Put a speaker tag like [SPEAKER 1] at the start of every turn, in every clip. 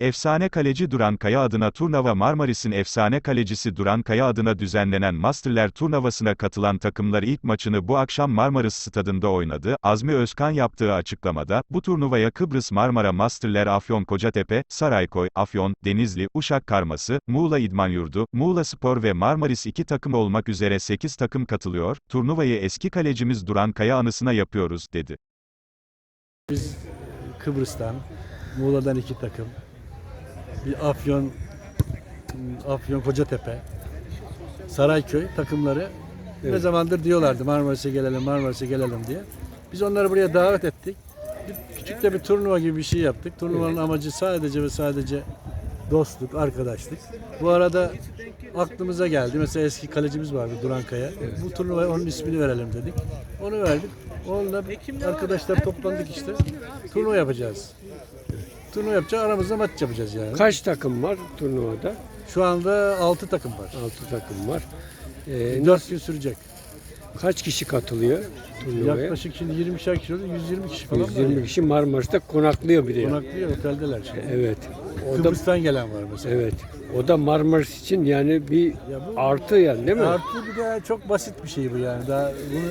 [SPEAKER 1] Efsane kaleci Duran Kaya adına turnuva Marmaris'in efsane kalecisi Duran Kaya adına düzenlenen Masterler turnuvasına katılan takımlar ilk maçını bu akşam Marmaris stadında oynadı. Azmi Özkan yaptığı açıklamada, bu turnuvaya Kıbrıs Marmara Masterler Afyon Kocatepe, Saraykoy, Afyon, Denizli, Uşak Karması, Muğla İdman Yurdu, Muğla Spor ve Marmaris iki takım olmak üzere 8 takım katılıyor, turnuvayı eski kalecimiz Duran Kaya anısına yapıyoruz, dedi.
[SPEAKER 2] Biz Kıbrıs'tan, Muğla'dan iki takım, bir Afyon, Afyon Kocatepe, Sarayköy takımları ne zamandır diyorlardı Marmaris'e gelelim, Marmaris'e gelelim diye. Biz onları buraya davet ettik. Bir, küçük de bir turnuva gibi bir şey yaptık. Turnuvanın amacı sadece ve sadece dostluk, arkadaşlık. Bu arada aklımıza geldi. Mesela eski kalecimiz vardı Duran Kaya. Bu turnuvaya onun ismini verelim dedik. Onu verdik. Onunla arkadaşlar toplandık işte. Turnuva yapacağız. Turnuva yapacağız. Aramızda maç yapacağız yani.
[SPEAKER 3] Kaç takım var turnuvada?
[SPEAKER 2] Şu anda 6 takım var.
[SPEAKER 3] 6 takım var. Ee,
[SPEAKER 2] 4 gün sürecek.
[SPEAKER 3] kaç kişi katılıyor turnuvaya?
[SPEAKER 2] Yaklaşık şimdi 20 kişi oldu. 120 kişi falan var.
[SPEAKER 3] 120
[SPEAKER 2] yani.
[SPEAKER 3] kişi Marmaris'te konaklıyor bir de.
[SPEAKER 2] Konaklıyor, oteldeler şimdi.
[SPEAKER 3] Evet. O da
[SPEAKER 2] Kıbrıs'tan gelen var mesela.
[SPEAKER 3] evet. O da Marmaris için yani bir
[SPEAKER 2] Ya bu
[SPEAKER 3] artı yani değil mi?
[SPEAKER 2] Artı bir de çok basit bir şey bu yani. Daha bunu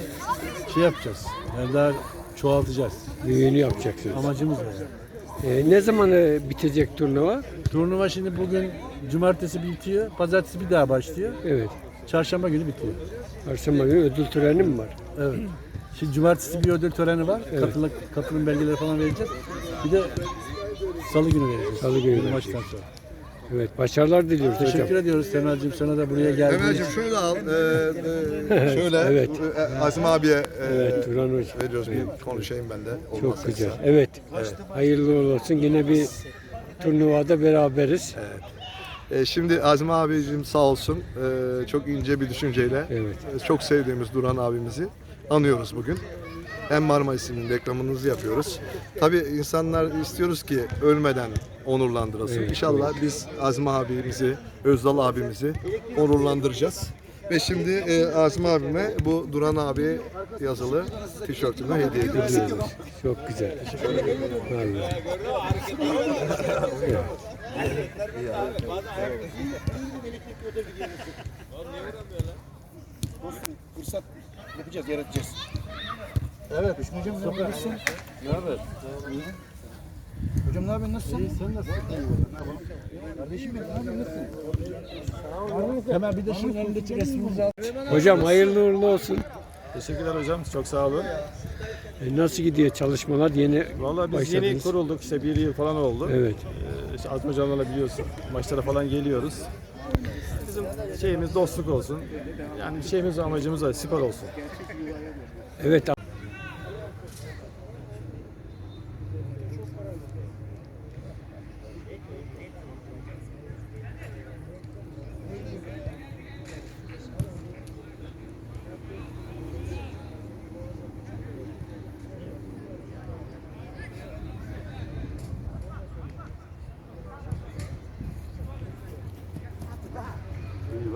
[SPEAKER 2] şey yapacağız. Yani daha çoğaltacağız.
[SPEAKER 3] Büyüğünü yapacaksınız.
[SPEAKER 2] Amacımız o yani.
[SPEAKER 3] Ee, ne zaman e, bitecek turnuva?
[SPEAKER 2] Turnuva şimdi bugün cumartesi bitiyor. Pazartesi bir daha başlıyor.
[SPEAKER 3] Evet.
[SPEAKER 2] Çarşamba günü bitiyor.
[SPEAKER 3] Perşembe günü ödül töreni mi var?
[SPEAKER 2] Evet. Şimdi cumartesi bir ödül töreni var.
[SPEAKER 3] Evet.
[SPEAKER 2] Katılım, katılım belgeleri falan vereceğiz. Bir de salı günü vereceğiz.
[SPEAKER 3] Salı günü vereceğiz.
[SPEAKER 2] maçtan sonra.
[SPEAKER 3] Evet. Başarılar diliyoruz
[SPEAKER 2] Teşekkür
[SPEAKER 3] hocam.
[SPEAKER 2] ediyoruz Temel'cim sana da buraya geldiğin
[SPEAKER 4] Emel'cim
[SPEAKER 2] için.
[SPEAKER 4] şunu da al. Ee, e, şöyle
[SPEAKER 3] Evet.
[SPEAKER 4] e, Azim abiye e,
[SPEAKER 3] Evet Turan hocam.
[SPEAKER 4] veriyoruz. Bir konuşayım ben de.
[SPEAKER 3] Çok
[SPEAKER 4] olmazsa.
[SPEAKER 3] güzel. Evet. Hayırlı olsun. Yine bir turnuvada beraberiz.
[SPEAKER 4] E, şimdi Azim abicim sağ olsun. e, çok ince bir düşünceyle.
[SPEAKER 3] Evet.
[SPEAKER 4] e, Çok sevdiğimiz Duran abimizi anıyoruz bugün. Hem Marmaris'in reklamınızı yapıyoruz. Tabii insanlar istiyoruz ki ölmeden onurlandırılsın.
[SPEAKER 3] Evet,
[SPEAKER 4] İnşallah biz Azim abimizi, Özdal abimizi onurlandıracağız. Ve şimdi e, Azim abime bu Duran abi yazılı tişörtümü hediye ediyoruz.
[SPEAKER 3] Çok güzel. Vallahi.
[SPEAKER 5] fırsat yapacağız, yaratacağız.
[SPEAKER 2] Evet. Hocam ne yapıyorsun? Ne haber?
[SPEAKER 5] Hocam ne yapıyorsun, nasılsın?
[SPEAKER 2] İyi sen nasılsın?
[SPEAKER 5] Kardeşim benim, ne yapıyorsun, nasılsın?
[SPEAKER 2] Hemen bir de şunun elindeki resmimizi al.
[SPEAKER 3] Hocam hayırlı uğurlu olsun.
[SPEAKER 6] Teşekkürler hocam. Çok sağ olun.
[SPEAKER 3] E, Nasıl gidiyor çalışmalar? Yeni
[SPEAKER 6] Vallahi biz yeni
[SPEAKER 3] başladınız.
[SPEAKER 6] kurulduk. işte bir yıl falan oldu.
[SPEAKER 3] Evet.
[SPEAKER 6] Ee, işte Azmi hocamlarla biliyorsun. Maçlara falan geliyoruz. Bizim şeyimiz dostluk olsun. Yani şeyimiz amacımız da spor olsun.
[SPEAKER 3] Evet.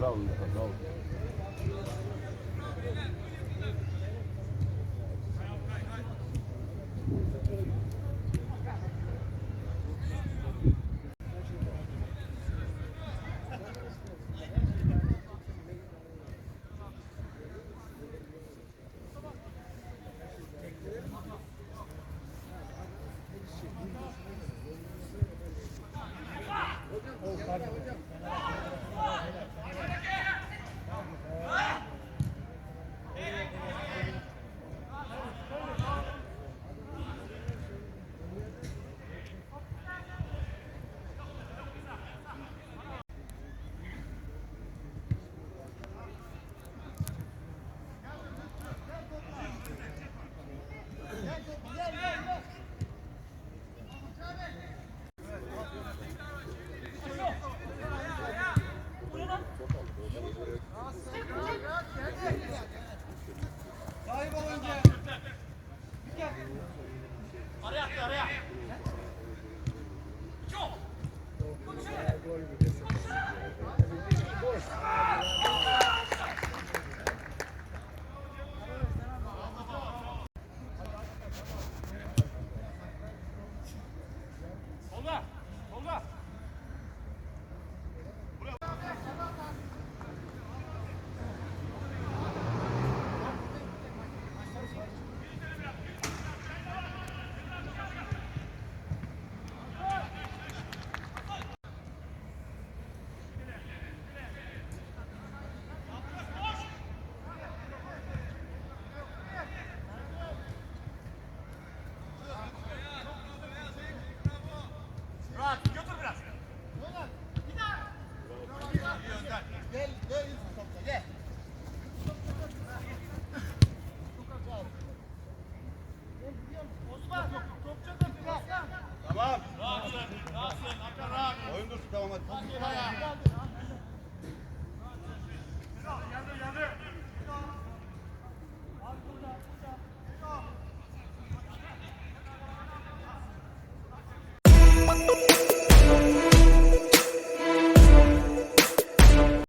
[SPEAKER 5] Bravo Mustafa, bravo. Thank you.